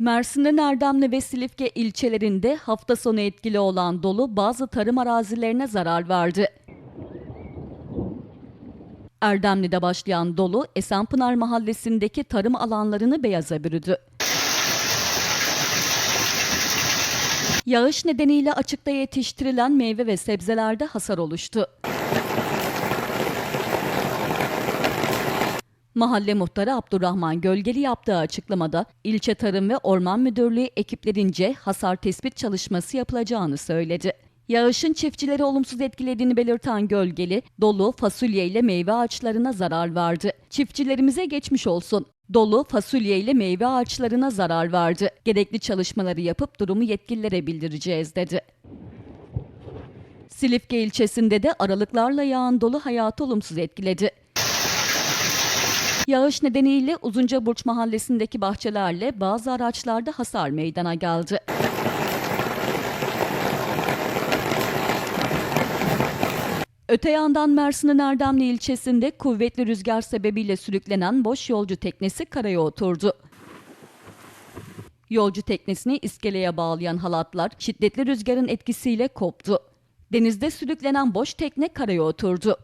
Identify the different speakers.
Speaker 1: Mersin'in Erdemli ve Silifke ilçelerinde hafta sonu etkili olan dolu bazı tarım arazilerine zarar verdi. Erdemli'de başlayan dolu Esenpınar mahallesindeki tarım alanlarını beyaza bürüdü. Yağış nedeniyle açıkta yetiştirilen meyve ve sebzelerde hasar oluştu. Mahalle muhtarı Abdurrahman Gölgeli yaptığı açıklamada ilçe Tarım ve Orman Müdürlüğü ekiplerince hasar tespit çalışması yapılacağını söyledi. Yağışın çiftçileri olumsuz etkilediğini belirten Gölgeli, dolu fasulye ile meyve ağaçlarına zarar verdi. Çiftçilerimize geçmiş olsun. Dolu fasulye ile meyve ağaçlarına zarar verdi. Gerekli çalışmaları yapıp durumu yetkililere bildireceğiz dedi. Silifke ilçesinde de aralıklarla yağan dolu hayatı olumsuz etkiledi. Yağış nedeniyle Uzuncaburç mahallesindeki bahçelerle bazı araçlarda hasar meydana geldi. Öte yandan Mersin'in Erdemli ilçesinde kuvvetli rüzgar sebebiyle sürüklenen boş yolcu teknesi karaya oturdu. Yolcu teknesini iskeleye bağlayan halatlar şiddetli rüzgarın etkisiyle koptu. Denizde sürüklenen boş tekne karaya oturdu.